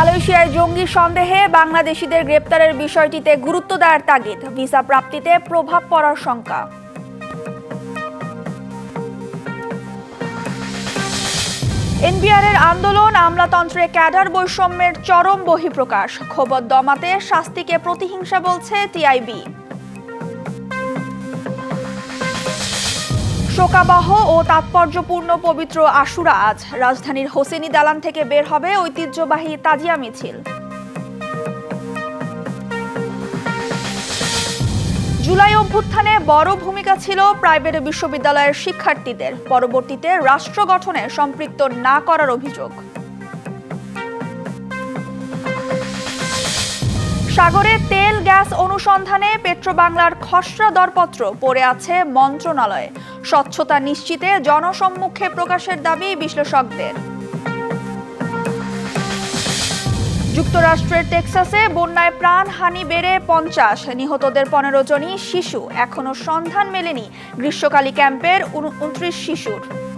মালয়েশিয়ায় জঙ্গি সন্দেহে বাংলাদেশিদের গ্রেপ্তারের বিষয়টিতে গুরুত্ব দেওয়ার তাগিদ। ভিসা প্রাপ্তিতে প্রভাব পড়ার শঙ্কা। এনবিআরের আন্দোলন, আমলাতন্ত্রে ক্যাডার বৈষম্যের চরম বহিঃপ্রকাশ। ক্ষোভ দমাতে শাস্তিকে প্রতিহিংসা বলছে টিআইবি। শোকাবহ ও তাৎপর্যপূর্ণ পবিত্র আশুরা আজ রাজধানীর হোসেনি দালান থেকে বের হবে ঐতিহ্যবাহী তাজিয়া মিছিল। জুলাই অভ্যুত্থানে বড় ভূমিকা ছিল প্রাইভেট বিশ্ববিদ্যালয়ের শিক্ষার্থীদের। পরবর্তীতে রাষ্ট্র গঠনে সম্পৃক্ত না করার অভিযোগ। সাগরে তেল গ্যাস অনুসন্ধানে পেট্রোবাংলার খসড়া দরপত্র পড়ে আছে মন্ত্রণালয়ে। স্বচ্ছতা নিশ্চিতে জনসম্মুখে প্রকাশের দাবি বিশ্লেষকদের। যুক্তরাষ্ট্রের টেক্সাসে বন্যায় প্রাণহানি বেড়ে পঞ্চাশ। নিহতদের পনেরো জনই শিশু। এখনও সন্ধান মেলেনি গ্রীষ্মকালী ক্যাম্পের উনত্রিশ শিশুর।